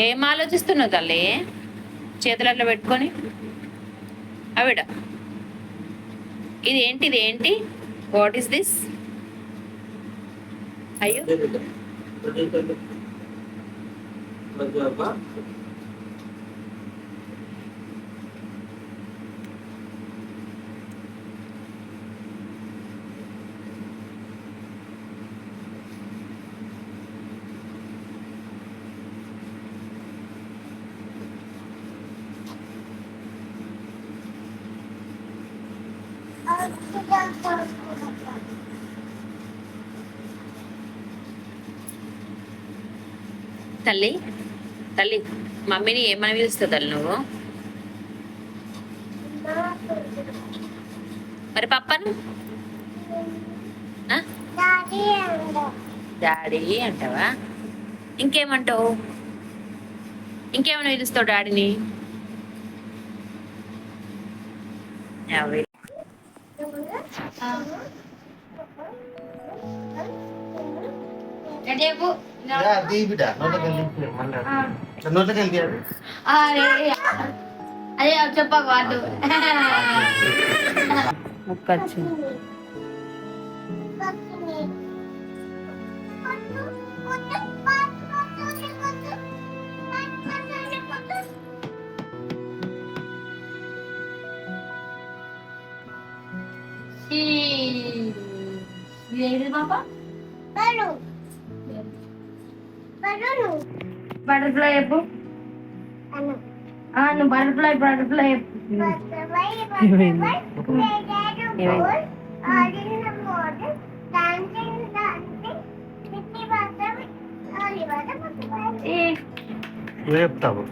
ఏం ఆలోచిస్తున్నావు తల్లి? చేతులు అట్లా పెట్టుకొని? ఆవిడ. ఇది ఏంటి ఇది ఏంటి వాట్ ఈస్ దిస్ అయ్యో తల్లి తల్లి మమ్మీని ఏమని పిలుస్తావు తల్లి నువ్వు? మరి పప్పను? డాడీ అంటావా? ఇంకేమంటావు? ఇంకేమైనా పిలుస్తావు డాడీని? అదే చెప్పకు వాడు ముక్కొచ్చింది. Y... ¿Y de ahí el mapa? Perú. Perú. Butterfly எப்போ அனு அனு butterfly butterfly butterfly butterfly போல் ஆடின போது dancing dancing பிட்டி பார்த்தா ஒலி பார்த்தா பார்த்தா ஏ வேப்டாவோ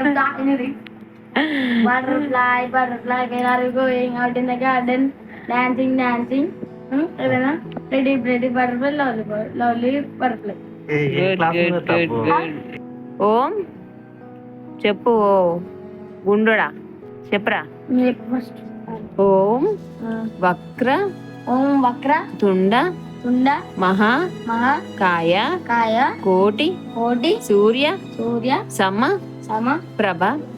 ஏப்டா என்னது butterfly, butterfly, where are you going? Out in the garden, dancing, dancing. Hmm? ఏదైనా ready ready butterfly lovely lovely butterfly ఏ ఏ క్లాస్లో చెప్తావు ఓం చెప్పు ఓ గుండుడా చెప్పరా? ఓం వక్ర ఓం వక్ర. తుండ తుండ. మహా మహా. కాయ కాయ. కోటి కోటి. సూర్య సూర్య. సమ సమ. ప్రభ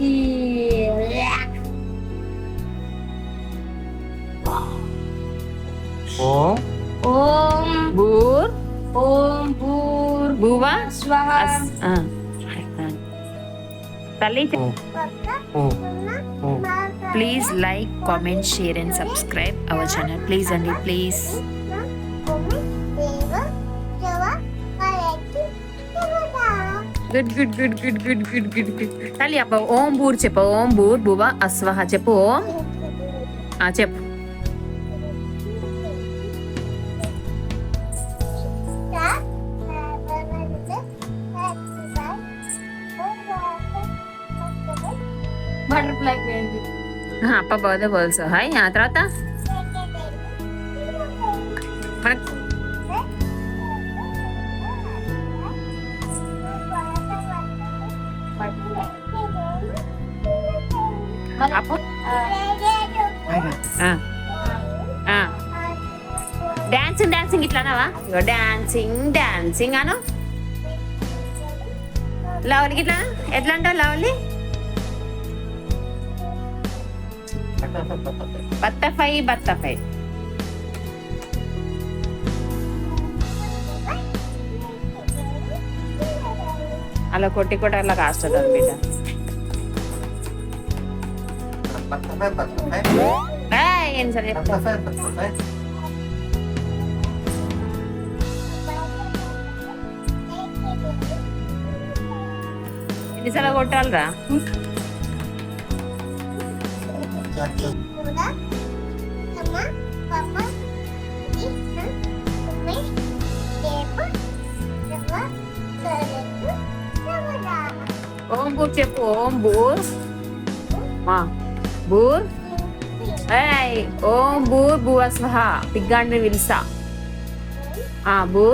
Silak. Om. Om. Bur. Om bur. Buwa. Suara. Ah. Tali. Oh. Oh. Oh. Please like, comment, share and subscribe our channel. Please only please. good good good good good good good good తల్లి అప్ప ఓం బూర్ చెప్ప ఓం బూర్ భువ అస్వహ చెప్పు ఓం ఆ చెప్పు butterfly పోయింది ఆ, అప్ప బోధ బోల్సో హాయ్ ఆ తర్వాత మనకు డాన్సింగ్ డాన్సింగ్ ఇట్లానావా ఇగో డాన్సింగ్ డాన్సింగ్ అను లవలికి ఇట్లా ఎట్లా అంటావు లవలి బత్తఫై బత్తఫై అలా కొట్టి కూడా అలా కాస్తుంది బిడ్డ పట్టుకునే పట్టుకునే ఏం సరే పట్టుకునే పట్టుకునే ఎన్నిసార్లు కొట్టాలరా? ఓం బూ చెప్పు ఓం బూ మా. బూర్? ఓం బూర్ భువస్వహ పిగ్గాండ్రి విల్సా ఆ బూ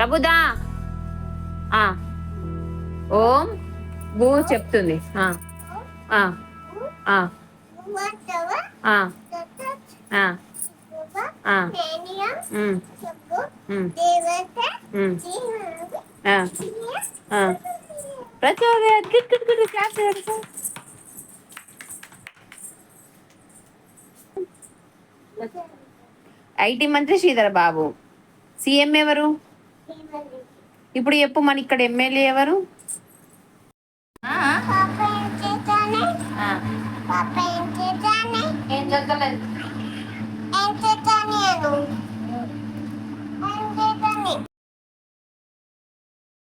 తబుదా ఆ. ఓం బూ చెప్తుంది. ఆ. ప్రతి ఒక్క సార్. ఐటీ మంత్రి శ్రీధర్ బాబు. సీఎం ఎవరు? ఇప్పుడు చెప్పు మన ఇక్కడ ఎమ్మెల్యే ఎవరు?